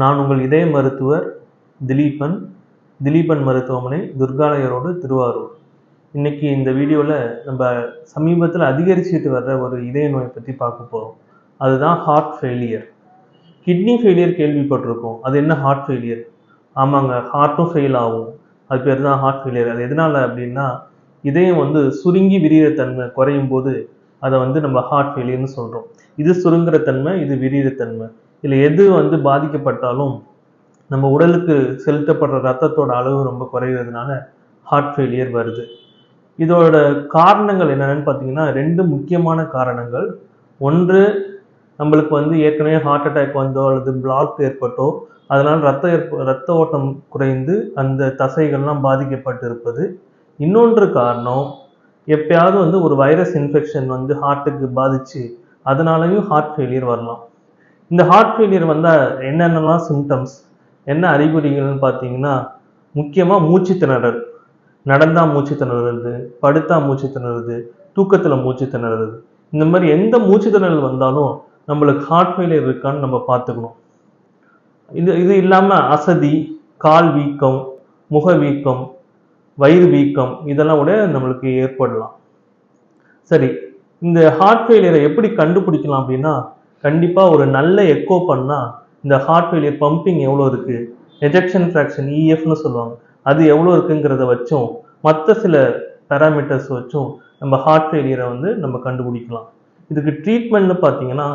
நான் உங்கள் இதய மருத்துவர் திலீபன் திலீபன் மருத்துவமனை துர்காலய ரோடு திருவாரூர். இன்னைக்கு இந்த வீடியோவில் நம்ம சமீபத்தில் அதிகரிச்சுட்டு வர்ற ஒரு இதய நோய் பற்றி பார்க்க போகிறோம் அதுதான் ஹார்ட் ஃபெயிலியர் கிட்னி ஃபெயிலியர் கேள்விப்பட்டிருக்கோம். அது என்ன ஹார்ட் ஃபெயிலியர் ஆமாங்க ஹார்ட்டும் ஃபெயில் ஆகும். அது பேர் தான் ஹார்ட் ஃபெயிலியர் அது எதனால் அப்படின்னா இதயம் வந்து சுருங்கி விரிகிற தன்மை குறையும் போது அதை வந்து நம்ம ஹார்ட் ஃபெயிலியர்னு சொல்கிறோம் இது சுருங்குற தன்மை இது விரிகிற தன்மை. இதில் எது வந்து பாதிக்கப்பட்டாலும் நம்ம உடலுக்கு செலுத்தப்படுற ரத்தத்தோட அளவு ரொம்ப குறைகிறதுனால ஹார்ட் ஃபெயிலியர் வருது. இதோட காரணங்கள் என்னென்னு பார்த்தீங்கன்னா ரெண்டு முக்கியமான காரணங்கள். ஒன்று நம்மளுக்கு வந்து ஏற்கனவே ஹார்ட் அட்டாக் வந்தோ அல்லது பிளாக் ஏற்பட்டோ அதனால் ரத்த ஏற்ப ரத்த ஓட்டம் குறைந்து அந்த தசைகள்லாம் பாதிக்கப்பட்டு இருப்பது இன்னொன்று காரணம் எப்பயாவது வந்து ஒரு வைரஸ் இன்ஃபெக்ஷன் வந்து ஹார்ட்டுக்கு பாதிச்சு அதனாலையும் ஹார்ட் ஃபெயிலியர் வரலாம். இந்த ஹார்ட் ஃபெயிலியர் வந்தால் என்னென்னலாம் சிம்டம்ஸ் என்ன அறிகுறிகள்னு பார்த்தீங்கன்னா முக்கியமாக மூச்சு திணறல். நடந்தா மூச்சு திணறது படுத்தா மூச்சு திணறது தூக்கத்தில் மூச்சு திணறது. இந்த மாதிரி எந்த மூச்சு திணறல் வந்தாலும் நம்மளுக்கு ஹார்ட் ஃபெயிலியர் இருக்கான்னு நம்ம பார்த்துக்கணும். இது இது இல்லாமல் அசதி கால் வீக்கம் முக வீக்கம் வயிறு வீக்கம் இதெல்லாம் கூட நம்மளுக்கு ஏற்படலாம். சரி இந்த ஹார்ட் ஃபெயிலியரை எப்படி கண்டுபிடிக்கலாம் அப்படின்னா கண்டிப்பாக ஒரு நல்ல எக்கோ பண்ணால் இந்த ஹார்ட் ஃபெயிலியர் பம்பிங் எவ்வளோ இருக்குது எஜெக்ஷன் ஃப்ராக்ஷன் இஎஃப்னு சொல்லுவாங்க. அது எவ்வளோ இருக்குங்கிறத வச்சும் மற்ற சில பேராமீட்டர்ஸ் வச்சும் நம்ம ஹார்ட் ஃபெயிலியரை வந்து நம்ம கண்டுபிடிக்கலாம். இதுக்கு ட்ரீட்மெண்ட்னு பார்த்தீங்கன்னா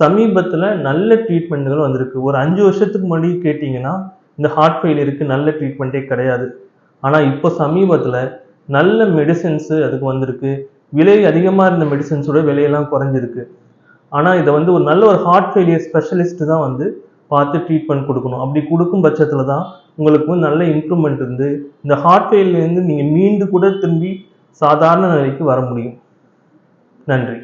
சமீபத்தில் நல்ல ட்ரீட்மெண்ட்டுகள் வந்திருக்கு. ஒரு அஞ்சு வருஷத்துக்கு முன்னாடி கேட்டிங்கன்னா இந்த ஹார்ட் ஃபெயிலியருக்கு நல்ல ட்ரீட்மெண்ட்டே கிடையாது. ஆனால் இப்போ சமீபத்தில் நல்ல மெடிசின்ஸு அதுக்கு வந்திருக்கு. விலை அதிகமாக இருந்த மெடிசன்ஸோட விலையெல்லாம் குறைஞ்சிருக்கு. ஆனால் இதை வந்து ஒரு நல்ல ஒரு ஹார்ட் ஃபெயிலியர் ஸ்பெஷலிஸ்ட் தான் வந்து பார்த்து ட்ரீட்மெண்ட் கொடுக்கணும். அப்படி கொடுக்கும் பட்சத்தில் தான் உங்களுக்கு வந்து நல்ல இம்ப்ரூவ்மெண்ட் இருந்து இந்த ஹார்ட் ஃபெயிலியர்லேருந்து நீங்கள் மீண்டு கூட திரும்பி சாதாரண நிலைக்கு வர முடியும். நன்றி.